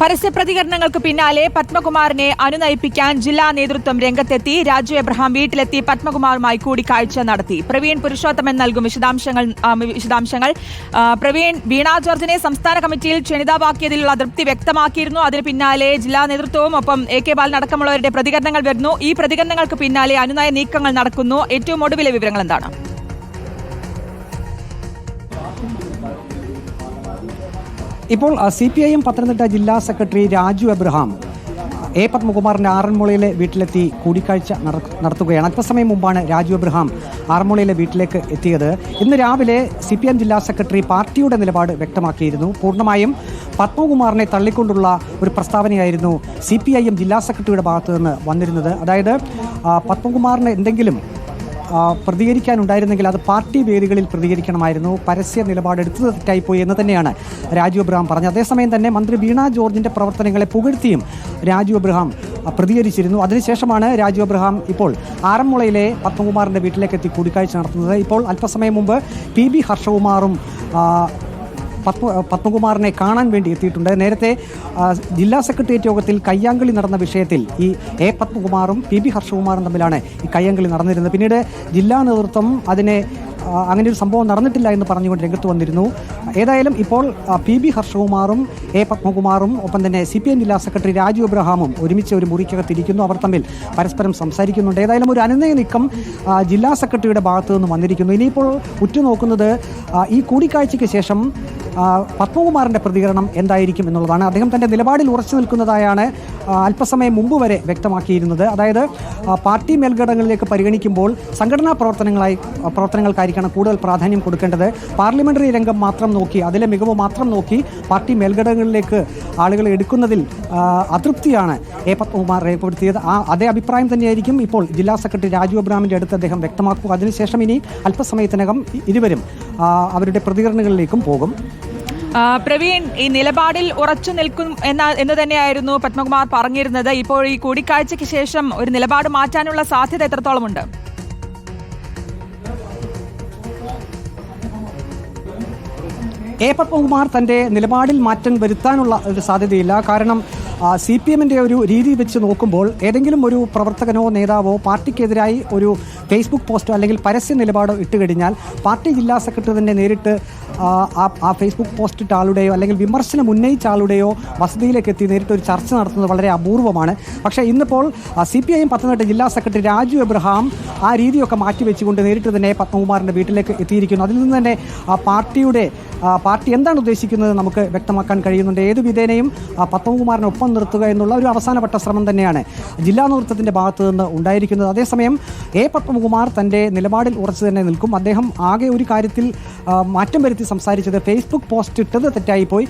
പരസ്യ പ്രതികരണങ്ങൾക്ക് പിന്നാലെ പത്മകുമാറിനെ അനുനയിപ്പിക്കാൻ ജില്ലാ നേതൃത്വം രംഗത്തെത്തി. രാജു എബ്രഹാം വീട്ടിലെത്തി. പത്മകുമാറുമായി കൂടിക്കാഴ്ച നടത്തി. പ്രവീൺ പുരുഷോത്തമൻ നൽകും വിശദാംശങ്ങൾ വിശദാംശങ്ങൾ. പ്രവീൺ വീണ ജോർജിനെ സംസ്ഥാന കമ്മിറ്റിയിൽ ക്ഷണിതാവാക്കിയതിലുള്ള അതൃപ്തി വ്യക്തമാക്കിയിരുന്നു. അതിന് പിന്നാലെ ജില്ലാ നേതൃത്വവും ഒപ്പം എ കെ ബാലൻ അടക്കമുള്ളവരുടെ പ്രതികരണങ്ങൾ വരുന്നു. ഈ പ്രതികരണങ്ങൾക്ക് പിന്നാലെ അനുനയ നീക്കങ്ങൾ നടക്കുന്നു. ഏറ്റവും ഒടുവിലെ വിവരങ്ങൾ എന്താണ്? ഇപ്പോൾ C P I M Pathanamthitta ജില്ലാ സെക്രട്ടറി രാജു എബ്രഹാം എ പത്മകുമാറിന്റെ ആറന്മുളയിലെ വീട്ടിലെത്തി കൂടിക്കാഴ്ച നട- നടത്തുകയാണ്. അല്പസമയം മുമ്പാണ് രാജു എബ്രഹാം ആറന്മുളയിലെ വീട്ടിലേക്ക് എത്തിയത്. ഇന്ന് രാവിലെ സി പി എം ജില്ലാ സെക്രട്ടറി പാർട്ടിയുടെ നിലപാട് വ്യക്തമാക്കിയിരുന്നു. പൂർണമായും പത്മകുമാറിനെ തള്ളിക്കൊണ്ടുള്ള ഒരു പ്രസ്താവനയായിരുന്നു സി പി ഐ എം ജില്ലാ സെക്രട്ടറിയുടെ ഭാഗത്തു നിന്ന് വന്നിരുന്നത്. അതായത് പത്മകുമാറിന് എന്തെങ്കിലും പ്രതികരിക്കാനുണ്ടായിരുന്നെങ്കിൽ അത് പാർട്ടി വേദികളിൽ പ്രതികരിക്കണമായിരുന്നു. പരസ്യ നിലപാടെടുത്തത് തെറ്റായിപ്പോയി എന്ന് തന്നെയാണ് രാജു അബ്രഹാം പറഞ്ഞത്. അതേസമയം തന്നെ മന്ത്രി വീണ ജോർജിന്റെ പ്രവർത്തനങ്ങളെ പുകഴ്ത്തിയും രാജു അബ്രഹാം പ്രതികരിച്ചിരുന്നു. അതിനുശേഷമാണ് രാജു അബ്രഹാം ഇപ്പോൾ ആറന്മുളയിലെ പത്മകുമാറിന്റെ വീട്ടിലേക്ക് എത്തി കൂടിക്കാഴ്ച നടത്തുന്നത്. ഇപ്പോൾ അല്പസമയം മുമ്പ് പി ബി ഹർഷകുമാറും പത്മ പത്മകുമാറിനെ കാണാൻ വേണ്ടി എത്തിയിട്ടുണ്ട്. നേരത്തെ ജില്ലാ സെക്രട്ടേറിയറ്റ് യോഗത്തിൽ കയ്യാങ്കളി നടന്ന വിഷയത്തിൽ ഈ എ പത്മകുമാറും പി ബി ഹർഷകുമാറും തമ്മിലാണ് ഈ കയ്യാങ്കളി നടന്നിരുന്നത്. പിന്നീട് ജില്ലാ നേതൃത്വം അതിനെ അങ്ങനെ ഒരു സംഭവം നടന്നിട്ടില്ല എന്ന് പറഞ്ഞുകൊണ്ട് രംഗത്ത് വന്നിരുന്നു. ഏതായാലും ഇപ്പോൾ പി ബി ഹർഷകുമാറും എ പത്മകുമാറും ഒപ്പം തന്നെ സി പി എം ജില്ലാ സെക്രട്ടറി രാജു എബ്രഹാമും ഒരുമിച്ച് ഒരു മുറിക്കകത്തിരിക്കുന്നു. അവർ തമ്മിൽ പരസ്പരം സംസാരിക്കുന്നുണ്ട്. ഏതായാലും ഒരു അനുനയ നീക്കം ജില്ലാ സെക്രട്ടറിയുടെ ഭാഗത്തു നിന്ന് വന്നിരിക്കുന്നു. ഇനിയിപ്പോൾ ഉറ്റുനോക്കുന്നത് ഈ കൂടിക്കാഴ്ചയ്ക്ക് ശേഷം പത്മകുമാറിന്റെ പ്രതികരണം എന്തായിരിക്കും എന്നുള്ളതാണ്. അദ്ദേഹം തന്റെ നിലപാടിൽ ഉറച്ചു നിൽക്കുന്നതായാണ് അല്പസമയം മുമ്പ് വരെ വ്യക്തമാക്കിയിരുന്നത്. അതായത് പാർട്ടി മേൽഘടകങ്ങളിലേക്ക് പരിഗണിക്കുമ്പോൾ സംഘടനാ പ്രവർത്തനങ്ങളായി പ്രവർത്തനങ്ങൾക്കായിരിക്കണം കൂടുതൽ പ്രാധാന്യം കൊടുക്കേണ്ടത്. പാർലമെന്ററി രംഗം മാത്രം നോക്കി അതിലെ മികവ് മാത്രം നോക്കി പാർട്ടി മേൽഘടകങ്ങളിലേക്ക് ആളുകളെ എടുക്കുന്നതിൽ അതൃപ്തിയാണ് എ പത്മകുമാർ രേഖപ്പെടുത്തിയത്. ആ അതേ അഭിപ്രായം തന്നെയായിരിക്കും ഇപ്പോൾ ജില്ലാ സെക്രട്ടറി രാജു അബ്രാമിന്റെ അടുത്ത് അദ്ദേഹം വ്യക്തമാക്കുക അതിനുശേഷം ഇനി അല്പസമയത്തിനകം ഇരുവരും അവരുടെ പ്രതികരണങ്ങളിലേക്കും പോകും. പ്രവീൺ ഈ നിലപാടിൽ ഉറച്ചു നിൽക്കും എന്ന എന്ന് തന്നെയായിരുന്നു പത്മകുമാർ പറഞ്ഞിരുന്നത്. ഇപ്പോൾ ഈ കൂടിക്കാഴ്ചയ്ക്ക് ശേഷം ഒരു നിലപാട് മാറ്റാനുള്ള സാധ്യത എത്രത്തോളമുണ്ട്? എ പത്മകുമാർ തന്റെ നിലപാടിൽ മാറ്റം വരുത്താനുള്ള ഒരു സാധ്യതയില്ല. കാരണം സി പി എമ്മിന്റെ ഒരു രീതി വെച്ച് നോക്കുമ്പോൾ ഏതെങ്കിലും ഒരു പ്രവർത്തകനോ നേതാവോ പാർട്ടിക്കെതിരായി ഒരു ഫേസ്ബുക്ക് പോസ്റ്റോ അല്ലെങ്കിൽ പരസ്യ നിലപാടോ ഇട്ട് കഴിഞ്ഞാൽ പാർട്ടി ജില്ലാ സെക്രട്ടറി തന്നെ നേരിട്ട് ആ, ഫേസ്ബുക്ക് പോസ്റ്റ് ഇട്ട ആളുടെയോ അല്ലെങ്കിൽ വിമർശനം ഉന്നയിച്ച ആളുടെയോ വസതിയിലേക്ക് എത്തി നേരിട്ട് ഒരു ചർച്ച നടത്തുന്നത് വളരെ അപൂർവമാണ്. പക്ഷേ ഇന്നിപ്പോൾ C P I M Pathanamthitta ജില്ലാ സെക്രട്ടറി രാജു എബ്രഹാം ആ രീതിയൊക്കെ മാറ്റിവെച്ചുകൊണ്ട് നേരിട്ട് തന്നെ പത്മകുമാറിന്റെ വീട്ടിലേക്ക് എത്തിയിരിക്കുന്നു. അതിൽ നിന്ന് തന്നെ ആ പാർട്ടിയുടെ പാർട്ടി എന്താണ് ഉദ്ദേശിക്കുന്നത് നമുക്ക് വ്യക്തമാക്കാൻ കഴിയുന്നുണ്ട്. ഏത് വിധേനയും ആ, പത്മകുമാറിനെ നിർത്തുക എന്നുള്ള ഒരു അവസാനപ്പെട്ട ശ്രമം തന്നെയാണ് ജില്ലാ നേതൃത്വത്തിന്റെ ഭാഗത്തു നിന്ന് ഉണ്ടായിരിക്കുന്നത്. അതേസമയം എ പത്മകുമാർ തന്റെ നിലപാടിൽ ഉറച്ചു തന്നെ നിൽക്കും. അദ്ദേഹം ആകെ ഒരു കാര്യത്തിൽ മാറ്റം വരുത്തി സംസാരിച്ചത് ഫേസ്ബുക്ക് പോസ്റ്റ് ഇട്ടത് തെറ്റായിപ്പോയി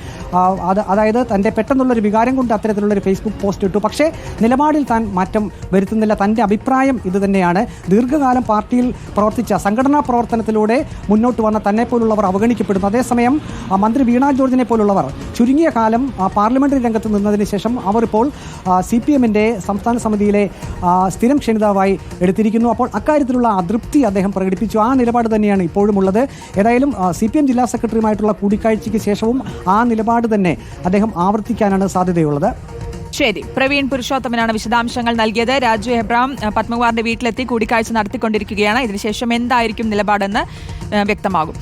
അത് അതായത് തന്റെ പെട്ടെന്നുള്ളൊരു വികാരം കൊണ്ട് അത്തരത്തിലുള്ളൊരു ഫേസ്ബുക്ക് പോസ്റ്റ് ഇട്ടു. പക്ഷേ നിലപാടിൽ താൻ മാറ്റം വരുത്തുന്നില്ല. തന്റെ അഭിപ്രായം ഇത് തന്നെയാണ്. ദീർഘകാലം പാർട്ടിയിൽ പ്രവർത്തിച്ച സംഘടനാ പ്രവർത്തനത്തിലൂടെ മുന്നോട്ട് വന്ന തന്നെ പോലുള്ളവർ അവഗണിക്കപ്പെടുന്നു. അതേസമയം മന്ത്രി വീണ ജോർജിനെ പോലുള്ളവർ ചുരുങ്ങിയ കാലം പാർലമെന്ററി രംഗത്ത് നിന്നതിന് ശേഷം അവർ ഇപ്പോൾ സി പി എമ്മിന്റെ സംസ്ഥാന സമിതിയിലെ സ്ഥിരം ക്ഷണിതാവായി എടുത്തിരിക്കുന്നു. അപ്പോൾ അക്കാര്യത്തിലുള്ള അതൃപ്തി അദ്ദേഹം പ്രകടിപ്പിച്ചു. ആ നിലപാട് തന്നെയാണ് ഇപ്പോഴും ഉള്ളത് ഏതായാലും സി പി എം ജില്ലാ സെക്രട്ടറിയുമായിട്ടുള്ള കൂടിക്കാഴ്ചയ്ക്ക് ശേഷവും ആ നിലപാട് തന്നെ അദ്ദേഹം ആവർത്തിക്കാനാണ് സാധ്യതയുള്ളത്. ശരി. പ്രവീൺ പുരുഷോത്തമനാണ് വിശദാംശങ്ങൾ നൽകിയത്. രാജു എബ്രാം പത്മകുമാറിന്റെ വീട്ടിലെത്തി കൂടിക്കാഴ്ച നടത്തിക്കൊണ്ടിരിക്കുകയാണ്. ഇതിനുശേഷം എന്തായിരിക്കും നിലപാടെന്ന് വ്യക്തമാകും.